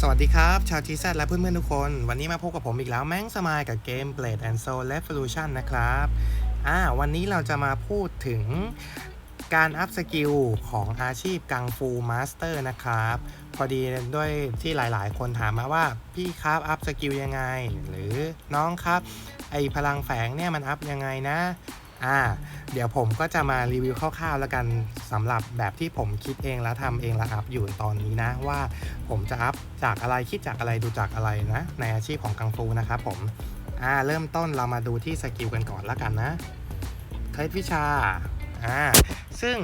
สวัสดีครับ ชาวทีแซและเพื่อนๆทุกคน วันนี้มาพบกับผมอีกแล้วแมงสมายกับเกม Blade and Soul Revolution นะครับอ่าวันนี้เราจะมาพูดถึงการอัพสกิลของอาชีพกังฟูมาสเตอร์นะครับ พอดีด้วยที่หลายๆ คนถามมาว่าพี่ครับอัพสกิลยังไง หรือน้องครับ ไอพลังแฝงเนี่ยมันอัพยังไงนะอ่า เดี๋ยวผมก็จะมารีวิวคร่าวๆแล้วกันสำหรับแบบที่ผมคิดเองแล้วทำเองแล้วอัพอยู่ตอนนี้นะ ว่าผมจะอัพจากอะไรคิดจากอะไรดูจากอะไรนะ ในอาชีพของกังฟูนะครับผมอ่าเริ่มต้นเรามาดูที่สกิลกันก่อนแล้วกันนะเคล็ดวิชาอ่าซึ่ง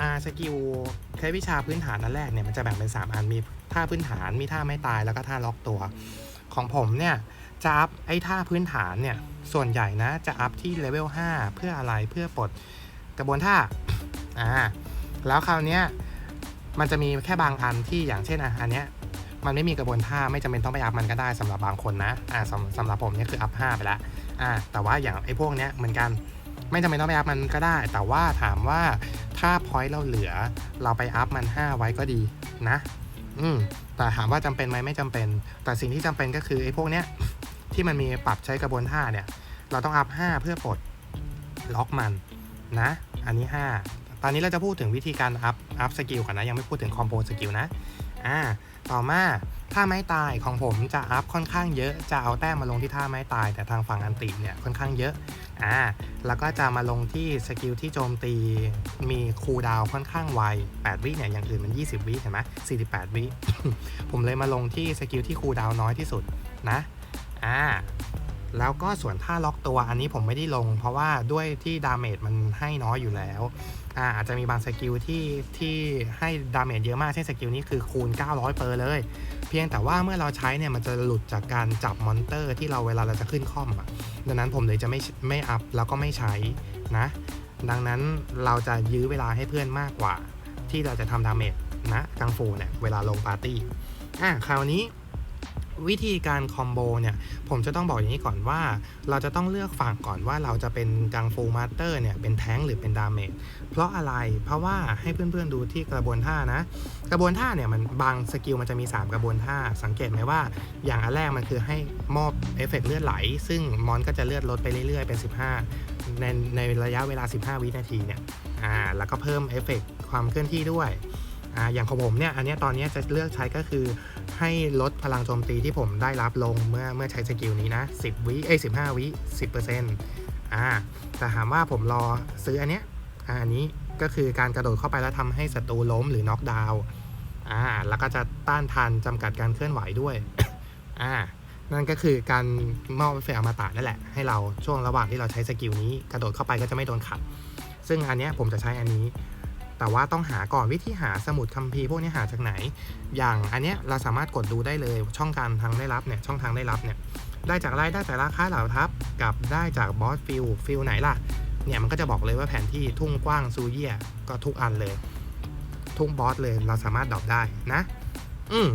อ่าสกิลเคล็ดวิชาพื้นฐานอันแรกเนี่ยมันจะแบ่งเป็น 3 อันมีท่าพื้นฐานมีท่าไม่ตายแล้วก็ท่าล็อกตัว ของผมเนี่ย จะอัพไอ้ท่าพื้นฐานเนี่ย ส่วนใหญ่นะจะอัพที่เลเวล5เพื่ออะไรเพื่อปลดกระบวนท่าอ่าแล้วคราวเนี้ยมันจะมีแค่บางอันที่อย่างเช่นอะอันเนี้ยมันไม่มีกระบวนท่าไม่จำเป็นต้องไปอัพมันก็ได้สำหรับบางคนนะอ่าสำสำหรับผมเนี่ยคืออัพ5ไปล้วอ่าแต่ว่าอย่างไอ้พวกเนี้ยเหมือนกันไม่จำเป็นต้องไปอัพมันก็ได้ แต่ว่าถามว่าถ้าพอยต์เราเหลือ เราไปอัพมัน 5 ไว้ก็ดีนะ อืมแต่ถามว่าจำเป็นไหมไม่จำเป็น แต่สิ่งที่จำเป็นก็คือไอ้พวกเนี้ย ที่มันมีปรับใช้กระบวนท่าเนี่ย เราต้องอัพ 5 เพื่อปลดล็อกมันนะ อันนี้ 5 ตอนนี้เราจะพูดถึงวิธีการอัพอัพสกิลก่อนนะ ยังไม่พูดถึงคอมโบสกิลนะ อ่า ต่อมาท่าไม้ตายของผมจะอัพค่อนข้างเยอะ จะเอาแต้มมาลงที่ท่าไม้ตาย แต่ทางฝั่งอันติเนี่ยค่อนข้างเยอะ อ่า แล้วก็จะมาลงที่สกิลที่โจมตีมีคูดาวค่อนข้างไว 8 วิเนี่ยอย่างอื่นมัน 20 วิเห็นไหม48 วิ ผมเลยมาลงที่สกิลที่คูดาวน้อยที่สุดนะ อ่าแล้วก็ส่วนท่าล็อกตัวอันนี้ผมไม่ได้ลง เพราะว่าด้วยที่ดาเมจมันให้น้อยอยู่แล้วอาอาจจะมีบางสกิลที่ที่ให้ดาเมจเยอะมากเช่นสกิลนี้คือคูณ 900 เปอร์เลย เพียงแต่ว่าเมื่อเราใช้เนี่ยมันจะหลุดจากการจับมอนเตอร์ที่เราเวลาเราจะขึ้นคอมอะดังนั้นผมเลยจะไม่ไม่อัพแล้วก็ไม่ใช้นะ ดังนั้นเราจะยื้อเวลาให้เพื่อนมากกว่า ที่เราจะทำดาเมจนะกังฟูเนี่ยเวลาลงปาร์ตี้อะคราวนี้ วิธีการคอมโบเนี่ย ผมจะต้องบอกอย่างนี้ก่อนว่า เราจะต้องเลือกฝั่งก่อนว่าเราจะเป็นกังฟูมาสเตอร์เนี่ย เป็นแท้งหรือเป็นดาเมจเพราะอะไรเพราะว่าให้เพื่อนๆดูที่กระบวนท่านะ กระบวนท่าเนี่ยมันบางสกิลมันจะมี 3 กระบวนท่า สังเกตไหมว่า อย่างอันแรกมันคือให้มอบเอฟเฟกต์เลือดไหล ซึ่งมอนก็จะเลือดลดไปเรื่อยๆเป็น 15 ในในระยะเวลา 15 วินาทีเนี่ยอ่าแล้วก็เพิ่มเอฟเฟกต์ความเคลื่อนที่ด้วยอ่าอย่างของผมเนี่ยอันนี้ตอนนี้จะเลือกใช้ก็คือ ให้ลดพลังโจมตีที่ผมได้รับลงเมื่อเมื่อใช้สกิลนี้นะ 10 วิเอ้ย15 วิ 10%อ่าแต่ถามว่าผมรอซื้ออันเนี้ยอ่าอันนี้ก็คือการกระโดดเข้าไปแล้วทำให้ศัตรูล้มหรือน็อกดาวน์อ่าแล้วก็จะต้านทานจำกัดการเคลื่อนไหวด้วยอ่านั่นก็คือการมอบเอฟเฟกต์อมตะนั่นแหละ ให้เราช่วงระหว่างที่เราใช้สกิลนี้ กระโดดเข้าไปก็จะไม่โดนขัด ซึ่งอันเนี้ยผมจะใช้อันนี้ แต่ว่าต้องหาก่อนวิธีหาสมุดคัมภีร์พวกนี้หาจากไหน อย่างอันเนี้ยเราสามารถกดดูได้เลยช่องการทางได้รับเนี่ยช่องทางได้รับเนี่ยได้จากไรได้จากราคาเหล่าทัพกับได้จากบอสฟิลฟิลไหนล่ะเนี่ยมันก็จะบอกเลยว่าแผนที่ทุ่งกว้างซูเย่ก็ทุกอันเลย ทุ่งบอสเลยเราสามารถดรอปได้นะ อืม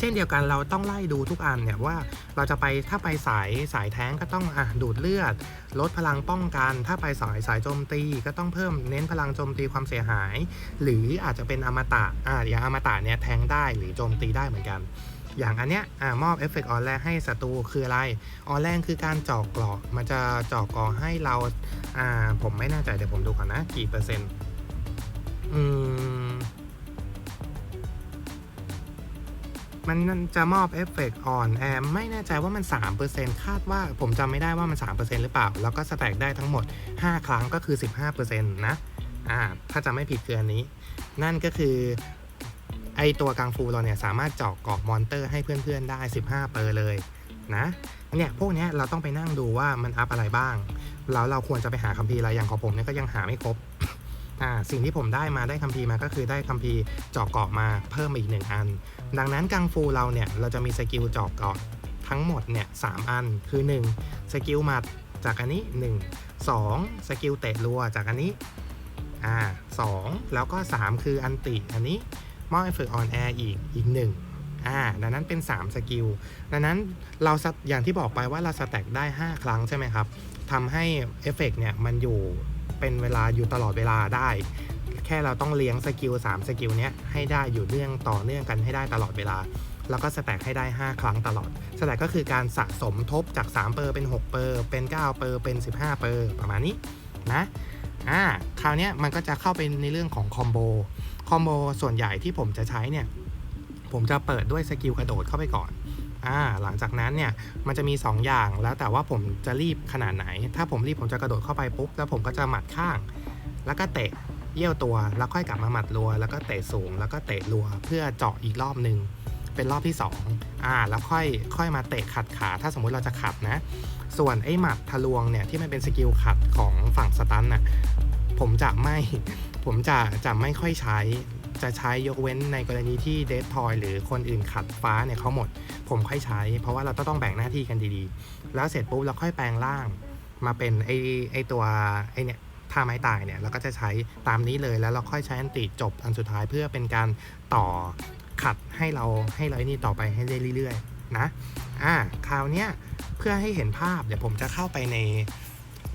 เช่นเดียวกันเราต้องไล่ดูทุกอันเนี่ยว่าเราจะไปถ้าไปสายสายแท้งก็ต้องอะดูดเลือด ลดพลังป้องกัน ถ้าไปสายสายโจมตีก็ต้องเพิ่มเน้นพลังโจมตีความเสียหาย หรืออาจจะเป็นอมตะอ่าอย่างอมตะเนี่ยแทงได้หรือโจมตีได้เหมือนกัน อย่างอันเนี้ยอ่ามอบเอฟเฟกต์ออนแรกให้ศัตรูคืออะไร ออนแรกคือการเจาะกราะมันจะเจาะกราะให้เราอ่าผมไม่แน่ใจเดี๋ยวผมดูก่อนนะกี่เปอร์เซ็นต์อืม มันจะมอบเอฟเฟกต์อ่อนแอมไม่แน่ใจว่ามัน 3%คาดว่าผมจำไม่ได้ว่ามัน 3%หรือเปล่า แล้วก็สแต็กได้ทั้งหมด 5 ครั้งก็คือ 15%นะอ่าถ้าจำไม่ผิดคืออันนี้ นั่นก็คือไอตัวกังฟูเราเนี่ยสามารถเจาะกรอบมอนเตอร์ให้เพื่อนๆได้ 15 เปอร์เลยนะเนี่ยพวกเนี้ยเราต้องไปนั่งดูว่ามันอัพอะไรบ้าง แล้วเราควรจะไปหาคัมภีร์อะไรอย่างของผมเนี่ยก็ยังหาไม่ครบ อ่าสิ่งที่ผมได้มาได้คัมภีร์มาก็คือได้คัมภีร์เจาะเกาะมาเพิ่มมาอีกหนึ่งอัน ดังนั้นกังฟูเราเนี่ยเราจะมีสกิลเจาะเกาะทั้งหมดเนี่ยสามอันคือ 1 สกิลหมัดจากอันนี้ 1 2 สกิลเตะรัวจากอันนี้อ่าสองแล้วก็ 3 คืออันติอันนี้มอบเอฟเฟกต์ออนแอร์อีกอีกหนึ่งอ่าดังนั้นเป็น 3 สกิล ดังนั้นเราสอย่างที่บอกไปว่าเราสแต็กได้ 5 ครั้งใช่ไหมครับทำให้เอฟเฟกต์เนี่ยมันอยู่ เป็นเวลาอยู่ตลอดเวลาได้ แค่เราต้องเลี้ยงสกิล3สกิลเนี้ยให้ได้อยู่เนื่องต่อเนื่องกันให้ได้ตลอดเวลา แล้วก็สแต็กให้ได้ 5 ครั้งตลอดสแต็กก็คือการสะสมทบจาก3เปอร์เป็น6เปอร์เป็น9เปอร์เป็น 15เปอร์ประมาณนี้นะอ่าคราวนี้มันก็จะเข้าไปในเรื่องของคอมโบคอมโบส่วนใหญ่ที่ผมจะใช้เนี่ยผมจะเปิดด้วยสกิลกระโดดเข้าไปก่อน อ่าหลังจากนั้นเนี่ยมันจะมี 2 อย่างแล้วแต่ว่าผมจะรีบขนาดไหน ถ้าผมรีบผมจะกระโดดเข้าไปปุ๊บแล้วผมก็จะหมัดข้าง แล้วก็เตะเยี่ยวตัวแล้วค่อยกลับมาหมัดรัว แล้วก็เตะสูง แล้วก็เตะรัว เพื่อเจาะอีกรอบหนึ่งเป็นรอบที่ 2อ่าแล้วค่อยค่อยมาเตะขัดขา ถ้าสมมุติเราจะขัดนะ ส่วนไอ้หมัดทะลวงเนี่ยที่มันเป็นสกิลขัดของฝั่งสตันน่ะผมจะไม่ผมจะจะไม่ค่อยใช้ จะใช้ยกเว้นในกรณีที่เดททอยหรือคนอื่นขัดฟ้าเนี่ยเขาหมด ผมค่อยใช้ เพราะว่าเราต้องแบ่งหน้าที่กันดีๆ แล้วเสร็จปุ๊บเราค่อยแปลงร่างมาเป็นไอไอตัวไอเนี่ยท่าไม้ตายเนี่ยเราก็จะใช้ตามนี้เลยแล้วเราค่อยใช้อันติจบอันสุดท้ายเพื่อเป็นการต่อขัดให้เราให้เราไอ้นี่ต่อไปให้ได้เรื่อยๆนะอ่าคราวเนี้ยเพื่อให้เห็นภาพเดี๋ยวผมจะเข้าไปใน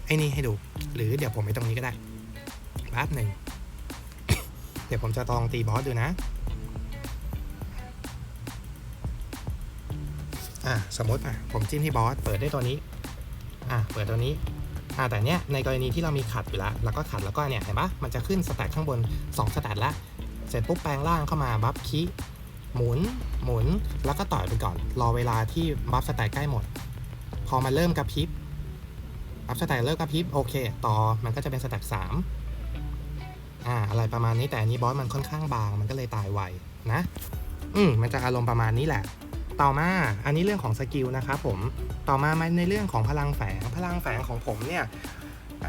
ไอ้นี่ให้ดู หรือเดี๋ยวผมไปตรงนี้ก็ได้แป๊บหนึ่ง เดี๋ยวผมจะลองตีบอสดูนะ อะสมมติอะผมจิ้มที่บอสเปิดได้ตัวนี้ อะเปิดตัวนี้ อะแต่เนี้ยในกรณีที่เรามีขัดอยู่แล้วเราก็ขัดแล้วก็เนี่ยเห็นปะมันจะขึ้นสแต็กข้างบน2สแต็กละ เสร็จปุ๊บแปลงร่างเข้ามาบัฟคีหมุน หมุน แล้วก็ต่อยไปก่อน รอเวลาที่บัฟสแต็กใกล้หมด พอมาเริ่มกระพริบบัฟสแต็กเริ่มกระพริบโอเค ต่อมันก็จะเป็นสแต็กสาม อ่าอะไรประมาณนี้แต่อันนี้บอสมันค่อนข้างบางมันก็เลยตายไวนะ อืมมันจะอารมณ์ประมาณนี้แหละ ต่อมาอันนี้เรื่องของสกิลนะครับผมต่อมามในเรื่องของพลังแฝงพลังแฝงของผมเนี่ย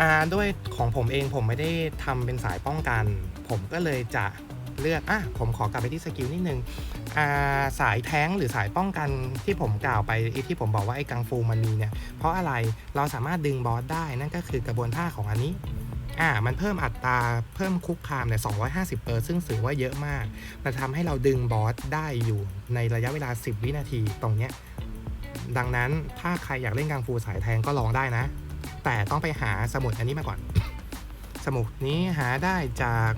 อ่าด้วยของผมเองผมไม่ได้ทำเป็นสายป้องกัน ผมก็เลยจะเลือกอะผมขอกลับไปที่สกิลนิดนึงอ่าสายแท้งหรือสายป้องกันที่ผมกล่าวไปไอที่ผมบอกว่าไอ้กังฟูมันมีเนี่ยเพราะอะไรเราสามารถดึงบอสได้นั่นก็คือกระบวนท่าของอันนี้ อ่ามันเพิ่มอัตราเพิ่มคุกคามเนี่ย250เปอร์ซึ่งถือว่าเยอะมาก มันทำให้เราดึงบอสได้อยู่ในระยะเวลา 10 วินาทีตรงเนี้ยดังนั้นถ้าใครอยากเล่นกังฟูสายแทงก็ลองได้นะ แต่ต้องไปหาสมุดอันนี้มาก่อน สมุดนี้หาได้จาก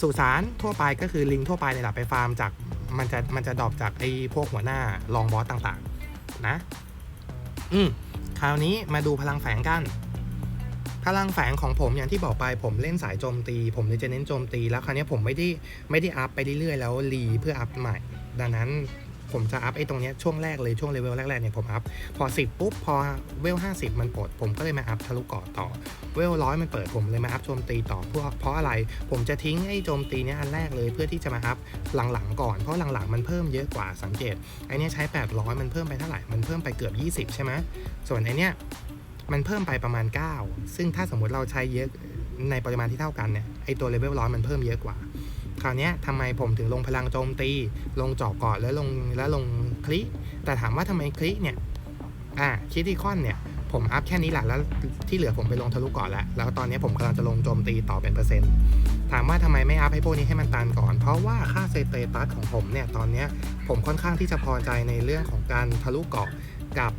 สุสานทั่วไปก็คือลิงทั่วไปเลยแหละไปฟาร์มจากมันจะมันจะดรอปจากไอ้พวกหัวหน้าลองบอสต่างๆ นะ อืมคราวนี้มาดูพลังแฝงกัน พลังแฝงของผมอย่างที่บอกไปผมเล่นสายโจมตี ผมเลยจะเน้นโจมตี แล้วคราวนี้ผมไม่ได้ไม่ได้อัพไปเรื่อยๆแล้วรีเพื่ออัพใหม่ ดังนั้นผมจะอัพไอ้ตรงนี้ช่วงแรกเลยช่วงเลเวลแรกๆเนี่ยผมอัพพอ 10 ปุ๊บ พอเวล 50 มันปลดผมก็เลยมาอัพทะลุเกาะต่อ เวลร้อยมันเปิดผมเลยมาอัพโจมตีต่อเพราะเพราะอะไรผมจะทิ้งไอ้โจมตีเนี้ยอันแรกเลยเพื่อที่จะมาอัพหลังๆก่อนเพราะหลังๆมันเพิ่มเยอะกว่าสังเกตไอเนี้ยใช้ 800 มันเพิ่มไปเท่าไหร่มันเพิ่มไปเกือบ 20 ใช่ไหมส่วนไอเนี้ย มันเพิ่มไปประมาณ 9 ซึ่งถ้าสมมติเราใช้เยอะในปริมาณที่เท่ากันเนี่ยไอตัวเลเวลร้อยมันเพิ่มเยอะกว่า คราวนี้ทำไมผมถึงลงพลังโจมตี ลงเจาะเกาะแล้วลงแล้วลงคลิ แต่ถามว่าทำไมคลิเนี่ยอ่าคิติคอนเนี่ยผมอัพแค่นี้แหละแล้วที่เหลือผมไปลงทะลุเกาะแล้ว แล้วตอนนี้ผมกำลังจะลงโจมตีต่อเป็นเปอร์เซ็นต์ ถามว่าทำไมไม่อัพให้พวกนี้ให้มันตันก่อน เพราะว่าค่าสเตตัสของผมเนี่ยตอนนี้ผมค่อนข้างที่จะพอใจในเรื่องของการทะลุเกาะกับ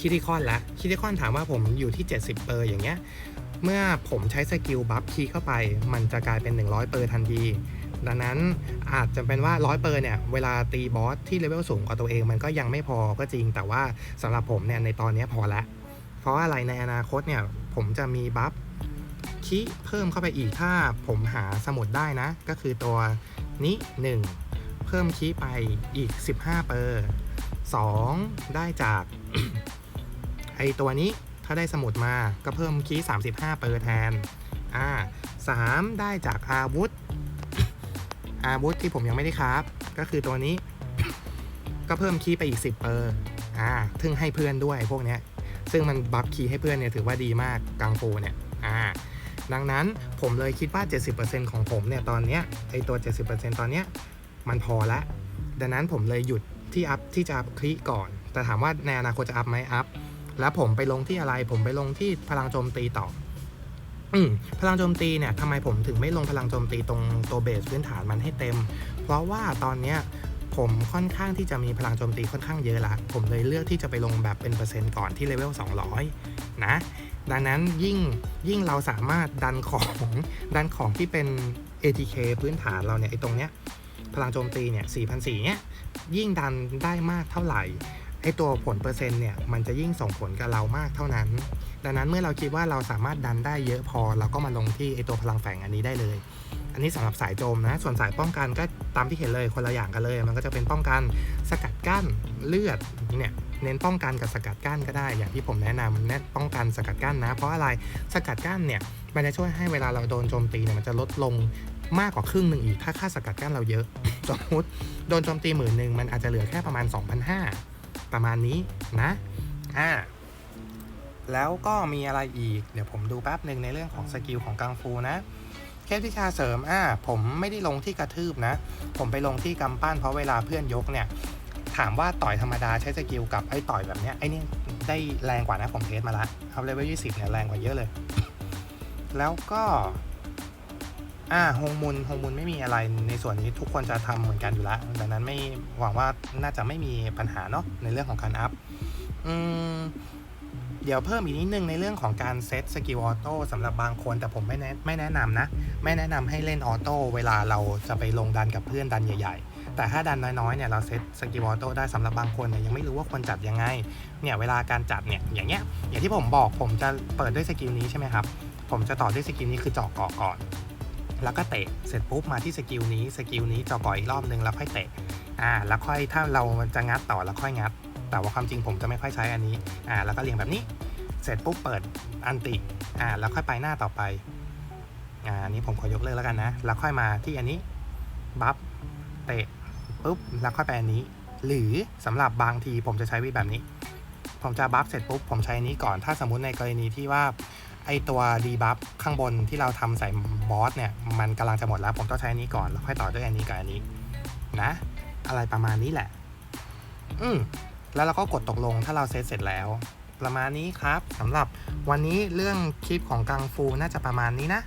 คิติคอนแล้วคิติคอนถามว่าผมอยู่ที่ 70 เปอร์อย่างเงี้ย เมื่อผมใช้สกิลบัฟคีย์เข้าไป มันจะกลายเป็น 100 เปอร์ทันที ดังนั้นอาจจะเป็นว่า 100 เปอร์เนี่ย เวลาตีบอสที่เลเวลสูงกว่าตัวเองมันก็ยังไม่พอก็จริง แต่ว่าสำหรับผมเนี่ยในตอนนี้พอล้วเพราะอะไรในอนาคตเนี่ยผมจะมีบัฟคีย์เพิ่มเข้าไปอีกถ้าผมหาสมุดได้นะ ก็คือตัวนี้1เพิ่มคีย์ไปอีก 15 เปอร์ 2 ได้จาก ไอตัวนี้ถ้าได้สมุดมาก็เพิ่มคีย์35 เปอร์แทน อ่าสามได้จากอาวุธ อาวุธที่ผมยังไม่ได้ครับ ก็คือตัวนี้ ก็เพิ่มคีย์ไปอีก 10 เปอร์ อ่าทึ่งให้เพื่อนด้วยพวกเนี้ย ซึ่งมันบัฟคีย์ให้เพื่อนเนี่ยถือว่าดีมากกังฟูเนี่ย อ่า ดังนั้นผมเลยคิดว่า 70%ของผมเนี่ยตอนเนี้ยไอตัว 70%ตอนเนี้ยมันพอละ ดังนั้นผมเลยหยุดที่อัพที่จะอัพคลิก่อน แต่ถามว่าในอนาคตจะอัพไหมอัพ แล้วผมไปลงที่อะไร ผมไปลงที่พลังโจมตีต่อ อืมพลังโจมตีเนี่ยทำไมผมถึงไม่ลงพลังโจมตีตรงตัวเบสพื้นฐานมันให้เต็ม เพราะว่าตอนเนี้ยผมค่อนข้างที่จะมีพลังโจมตีค่อนข้างเยอะละ ผมเลยเลือกที่จะไปลงแบบเป็นเปอร์เซ็นต์ก่อนที่เลเวล 200 นะ ดังนั้นยิ่งยิ่งเราสามารถดันของดันของที่เป็น ATK พื้นฐานเราเนี่ยไอ้ตรงเนี้ยพลังโจมตีเนี่ย4,004เนี่ยยิ่งดันได้มากเท่าไหร่ ไอตัวผลเปอร์เซ็นต์เนี่ยมันจะยิ่งส่งผลกับเรามากเท่านั้น ดังนั้นเมื่อเราคิดว่าเราสามารถดันได้เยอะพอ เราก็มาลงที่ไอตัวพลังแฝงอันนี้ได้เลย อันนี้สำหรับสายโจมนะ ส่วนสายป้องกันก็ตามที่เห็นเลยคนละอย่างกันเลย มันก็จะเป็นป้องกันสกัดกั้นเลือดเนี่ยเน้นป้องกันกับสกัดกั้นก็ได้ อย่างที่ผมแนะนำแนะป้องกันสกัดกั้นนะ เพราะอะไรสกัดกั้นเนี่ยมันจะช่วยให้เวลาเราโดนโจมตีเนี่ยมันจะลดลงมากกว่าครึ่งหนึ่งอีกถ้าค่าสกัดกั้นเราเยอะสมมติโดนโจมตีหมื่นหนึ่งมันอาจจะเหลือแค่ประมาณ 2,500 ประมาณนี้นะอ่าแล้วก็มีอะไรอีก เดี๋ยวผมดูแป๊บหนึ่งในเรื่องของสกิลของกังฟูนะเคสวิชาเสริมอ่าผมไม่ได้ลงที่กระทืบนะ ผมไปลงที่กำปั้นเพราะเวลาเพื่อนยกเนี่ย ถามว่าต่อยธรรมดาใช้สกิลกับไอ้ต่อยแบบเนี้ยไอ้นี่ได้แรงกว่านะผมเทสมาละเอาเลเวลยี่สิบเนี่ยแรงกว่าเยอะเลย แล้วก็ อ่าฮงมุนฮงมุนไม่มีอะไรในส่วนนี้ทุกคนจะทำเหมือนกันอยู่แล้วดังนั้นไม่หวังว่าน่าจะไม่มีปัญหาเนาะในเรื่องของการอัพอืมเดี๋ยวเพิ่มอีกนิดนึงในเรื่องของการเซตสกิลออโต้สำหรับบางคนแต่ผมไม่แนะไม่แนะนำนะ ไม่แนะนำให้เล่นออโต้เวลาเราจะไปลงดันกับเพื่อนดันใหญ่ๆ แต่ถ้าดันน้อยๆเนี่ยเราเซตสกิลออโต้ได้สำหรับบางคนเนี่ยยังไม่รู้ว่าควรจัดยังไงเนี่ยเวลาการจัดเนี่ยอย่างเงี้ยอย่างที่ผมบอกผมจะเปิดด้วยสกิลนี้ใช่ไหมครับผมจะต่อด้วยสกิลนี้คือเจาะเกาะก่อน แล้วก็เตะเสร็จปุ๊บมาที่สกิลนี้สกิลนี้เจาะเกาะอีกรอบนึงแล้วค่อยเตะอ่าแล้วค่อยถ้าเราจะงัดต่อแล้วค่อยงัด แต่ว่าความจริงผมจะไม่ค่อยใช้อันนี้อ่าแล้วก็เรียงแบบนี้ เสร็จปุ๊บเปิดอันติอ่าแล้วค่อยไปหน้าต่อไปอ่าอันนี้ผมขอยกเลิกแล้วกันนะ แล้วค่อยมาที่อันนี้บัฟเตะปุ๊บแล้วค่อยไปอันนี้ หรือสำหรับบางทีผมจะใช้วิธีแบบนี้ ผมจะบัฟเสร็จปุ๊บผมใช้อันนี้ก่อนถ้าสมมุติในกรณีที่ว่า ไอตัวดีบัฟข้างบนที่เราทำใส่บอสเนี่ย มันกำลังจะหมดแล้ว ผมต้องใช้อันนี้ก่อน แล้วค่อยต่อด้วยอันนี้กับอันนี้ นะ อะไรประมาณนี้แหละ อืมแล้วเราก็กดตกลงถ้าเราเซตเสร็จแล้ว ประมาณนี้ครับสำหรับวันนี้เรื่องคลิปของกังฟูน่าจะประมาณนี้นะ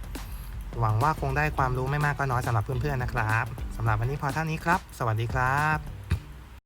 หวังว่าคงได้ความรู้ไม่มากก็น้อยสำหรับเพื่อนๆนะครับสำหรับวันนี้พอเท่านี้ครับ สวัสดีครับ